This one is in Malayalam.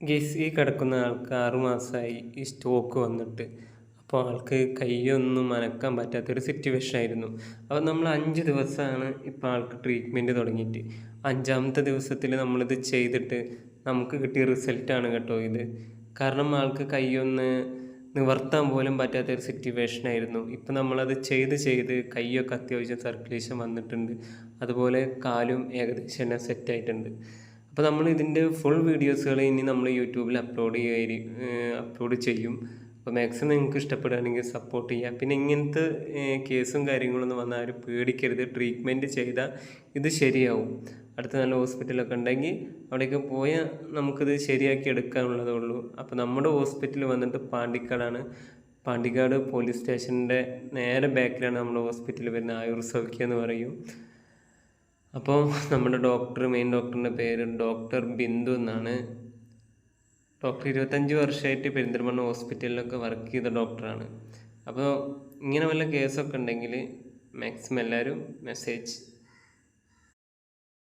ഗെയ്സ് ഈ കിടക്കുന്ന ആൾക്ക് ആറു മാസമായി ഈ സ്റ്റോക്ക് വന്നിട്ട്. അപ്പോൾ ആൾക്ക് കൈയൊന്നും അനക്കാൻ പറ്റാത്തൊരു സിറ്റുവേഷൻ ആയിരുന്നു. അപ്പോൾ നമ്മൾ അഞ്ച് ദിവസമാണ് ഇപ്പോൾ ആൾക്ക് ട്രീറ്റ്മെന്റ് തുടങ്ങിയിട്ട്. അഞ്ചാമത്തെ ദിവസത്തിൽ നമ്മളിത് ചെയ്തിട്ട് നമുക്ക് കിട്ടിയ റിസൾട്ടാണ് കേട്ടോ ഇത്. കാരണം ആൾക്ക് കൈയൊന്ന് നിവർത്താൻ പോലും പറ്റാത്തൊരു സിറ്റുവേഷൻ ആയിരുന്നു. ഇപ്പം നമ്മളത് ചെയ്ത് ചെയ്ത് കൈയൊക്കെ അത്യാവശ്യം സർക്കുലേഷൻ വന്നിട്ടുണ്ട്. അതുപോലെ കാലും ഏകദേശം തന്നെ സെറ്റായിട്ടുണ്ട് അപ്പോൾ നമ്മൾ ഇതിന്റെ ഫുൾ വീഡിയോസുകൾ ഇനി നമ്മൾ യൂട്യൂബിൽ അപ്ലോഡ് ചെയ്യായി അപ്ലോഡ് ചെയ്യും. അപ്പോൾ മാക്സിമം നിങ്ങൾക്ക് ഇഷ്ടപ്പെടുകയാണെങ്കിൽ സപ്പോർട്ട് ചെയ്യുക പിന്നെ ഇങ്ങനത്തെ കേസും കാര്യങ്ങളൊന്നും വന്നാൽ ആരും പേടിക്കരുത്. ട്രീറ്റ്മെന്റ് ചെയ്താൽ ഇത് ശരിയാവും. അടുത്ത നല്ല ഹോസ്പിറ്റലൊക്കെ ഉണ്ടെങ്കിൽ അവിടേക്ക് പോയാൽ നമുക്കിത് ശരിയാക്കി എടുക്കാനുള്ളതേ ഉള്ളൂ. അപ്പോൾ നമ്മുടെ ഹോസ്പിറ്റൽ വന്നിട്ട് പാണ്ടിക്കാടാണ്. പാണ്ടിക്കാട് പോലീസ് സ്റ്റേഷന്റെ നേരെ ബാക്കിലാണ് നമ്മുടെ ഹോസ്പിറ്റൽ വരുന്നത് ആയുർ സൗഖ്യം എന്ന് പറയും. അപ്പോൾ നമ്മുടെ ഡോക്ടർ മെയിൻ ഡോക്ടറിന്റെ പേര് ഡോക്ടർ ബിന്ദു എന്നാണ്. ഡോക്ടർ ഇരുപത്തഞ്ച് വർഷമായിട്ട് പെരിന്തൽമണ്ണ ഹോസ്പിറ്റലിലൊക്കെ വർക്ക് ചെയ്ത ഡോക്ടറാണ് അപ്പോൾ ഇങ്ങനെ വല്ല കേസൊക്കെ ഉണ്ടെങ്കിൽ മാക്സിമം എല്ലാവരും മെസ്സേജ്